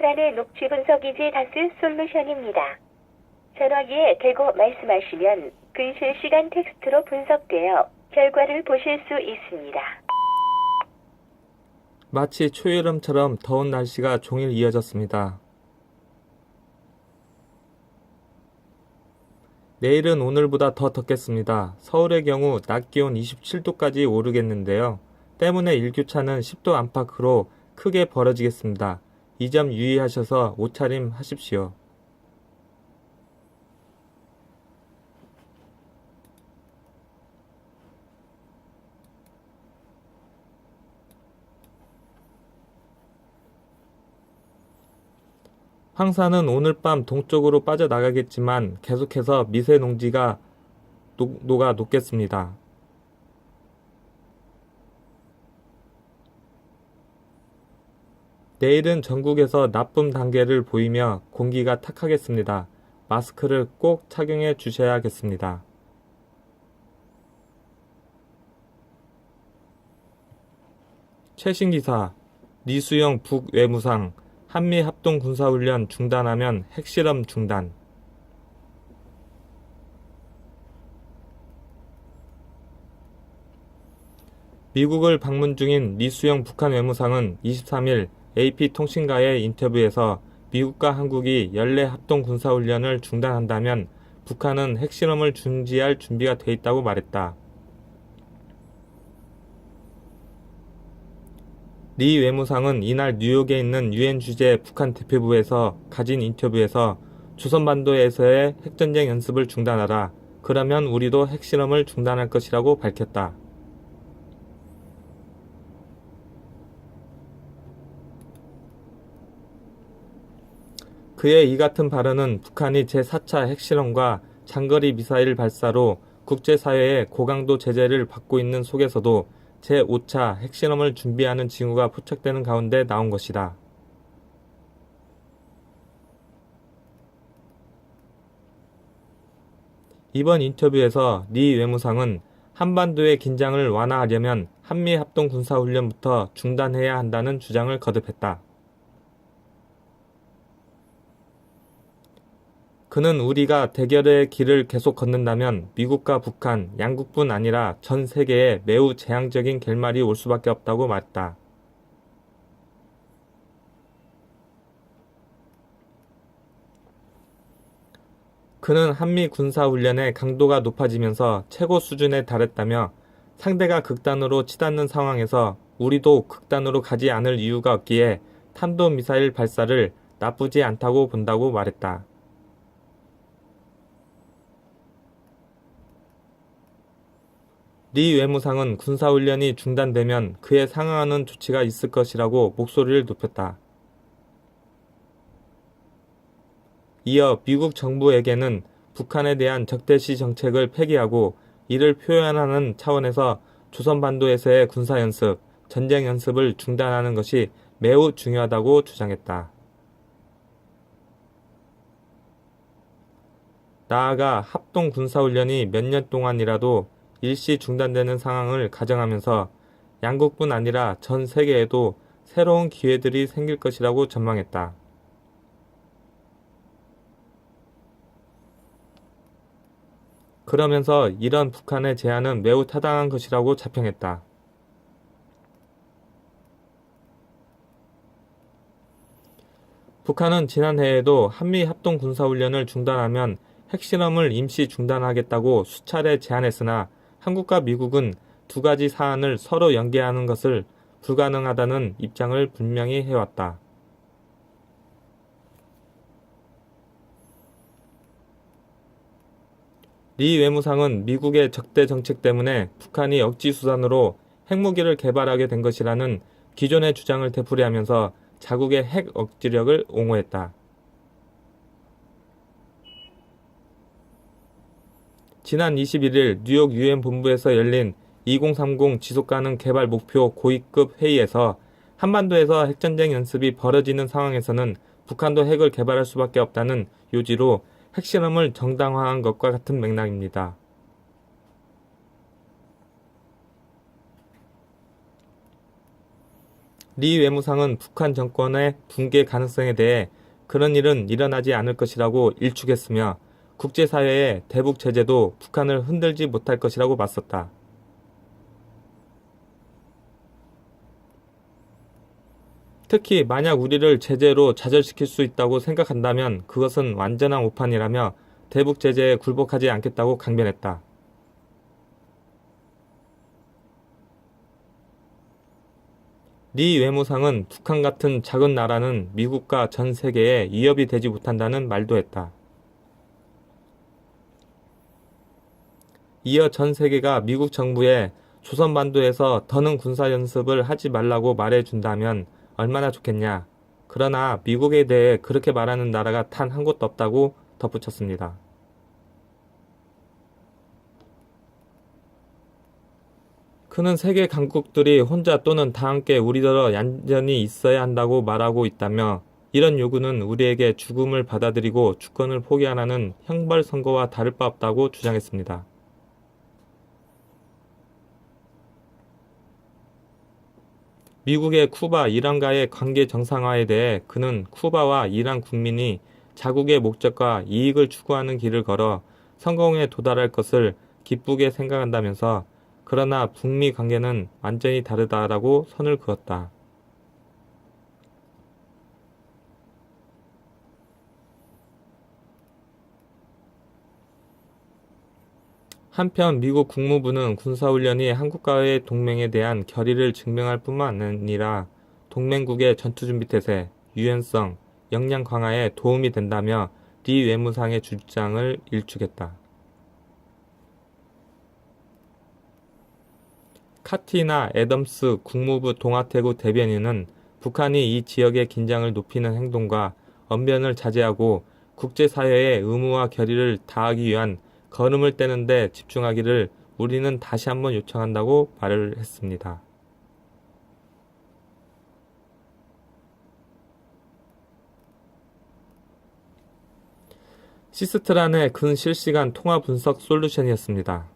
트란의 녹취 분석이지 다스 솔루션입니다. 전화기에 대고 말씀하시면 근실 시간 텍스트로 분석되어 결과를 보실 수 있습니다. 마치 초여름처럼 더운 날씨가 종일 이어졌습니다. 내일은 오늘보다 더 덥겠습니다. 서울의 경우 낮 기온 27도까지 오르겠는데요. 때문에 일교차는 10도 안팎으로 크게 벌어지겠습니다. 이 점 유의하셔서 옷차림 하십시오. 황사는 오늘 밤 동쪽으로 빠져나가겠지만 계속해서 미세 농지가 녹, 녹아 녹겠습니다. 내일은 전국에서 나쁨 단계를 보이며 공기가 탁하겠습니다. 마스크를 꼭 착용해 주셔야겠습니다. 최신 기사 리수영 북외무상 한미 합동 군사훈련 중단하면 핵실험 중단. 미국을 방문 중인 리수영 북한 외무상은 23일 AP통신과의 인터뷰에서 미국과 한국이 연례 합동 군사훈련을 중단한다면 북한은 핵실험을 중지할 준비가 돼 있다고 말했다. 리 외무상은 이날 뉴욕에 있는 유엔 주재 북한 대표부에서 가진 인터뷰에서 조선반도에서의 핵전쟁 연습을 중단하라. 그러면 우리도 핵실험을 중단할 것이라고 밝혔다. 그의 이 같은 발언은 북한이 제4차 핵실험과 장거리 미사일 발사로 국제사회의 고강도 제재를 받고 있는 속에서도 제5차 핵실험을 준비하는 징후가 포착되는 가운데 나온 것이다. 이번 인터뷰에서 리 외무상은 한반도의 긴장을 완화하려면 한미 합동 군사훈련부터 중단해야 한다는 주장을 거듭했다. 그는 우리가 대결의 길을 계속 걷는다면 미국과 북한 양국뿐 아니라 전 세계에 매우 재앙적인 결말이 올 수밖에 없다고 말했다. 그는 한미 군사훈련의 강도가 높아지면서 최고 수준에 달했다며 상대가 극단으로 치닫는 상황에서 우리도 극단으로 가지 않을 이유가 없기에 탄도미사일 발사를 나쁘지 않다고 본다고 말했다. 리 외무상은 군사훈련이 중단되면 그에 상응하는 조치가 있을 것이라고 목소리를 높였다. 이어 미국 정부에게는 북한에 대한 적대시 정책을 폐기하고 이를 표현하는 차원에서 조선반도에서의 군사연습, 전쟁 연습을 중단하는 것이 매우 중요하다고 주장했다. 나아가 합동 군사훈련이 몇 년 동안이라도 일시 중단되는 상황을 가정하면서 양국뿐 아니라 전 세계에도 새로운 기회들이 생길 것이라고 전망했다. 그러면서 이런 북한의 제안은 매우 타당한 것이라고 자평했다. 북한은 지난해에도 한미 합동 군사훈련을 중단하면 핵실험을 임시 중단하겠다고 수차례 제안했으나 한국과 미국은 두 가지 사안을 서로 연계하는 것을 불가능하다는 입장을 분명히 해왔다. 리 외무상은 미국의 적대 정책 때문에 북한이 억지 수단으로 핵무기를 개발하게 된 것이라는 기존의 주장을 되풀이하면서 자국의 핵 억지력을 옹호했다. 지난 21일 뉴욕 유엔 본부에서 열린 2030 지속가능 개발 목표 고위급 회의에서 한반도에서 핵전쟁 연습이 벌어지는 상황에서는 북한도 핵을 개발할 수밖에 없다는 요지로 핵실험을 정당화한 것과 같은 맥락입니다. 리 외무상은 북한 정권의 붕괴 가능성에 대해 그런 일은 일어나지 않을 것이라고 일축했으며 국제사회의 대북 제재도 북한을 흔들지 못할 것이라고 맞섰다. 특히 만약 우리를 제재로 좌절시킬 수 있다고 생각한다면 그것은 완전한 오판이라며 대북 제재에 굴복하지 않겠다고 강변했다. 리 외무상은 북한 같은 작은 나라는 미국과 전 세계에 위협이 되지 못한다는 말도 했다. 이어 전 세계가 미국 정부에 조선반도에서 더는 군사연습을 하지 말라고 말해준다면 얼마나 좋겠냐. 그러나 미국에 대해 그렇게 말하는 나라가 단 한 곳도 없다고 덧붙였습니다. 그는 세계 강국들이 혼자 또는 다 함께 우리더러 얌전히 있어야 한다고 말하고 있다며 이런 요구는 우리에게 죽음을 받아들이고 주권을 포기하라는 형벌 선고와 다를 바 없다고 주장했습니다. 미국의 쿠바, 이란과의 관계 정상화에 대해 그는 쿠바와 이란 국민이 자국의 목적과 이익을 추구하는 길을 걸어 성공에 도달할 것을 기쁘게 생각한다면서 그러나 북미 관계는 완전히 다르다라고 선을 그었다. 한편 미국 국무부는 군사훈련이 한국과의 동맹에 대한 결의를 증명할 뿐만 아니라 동맹국의 전투준비태세, 유연성, 역량 강화에 도움이 된다며 리 외무상의 주장을 일축했다. 카티나 애덤스 국무부 동아태국 대변인은 북한이 이 지역의 긴장을 높이는 행동과 언변을 자제하고 국제사회의 의무와 결의를 다하기 위한 걸음을 떼는데 집중하기를 우리는 다시 한번 요청한다고 말을 했습니다. 시스트란의 근 실시간 통화 분석 솔루션이었습니다.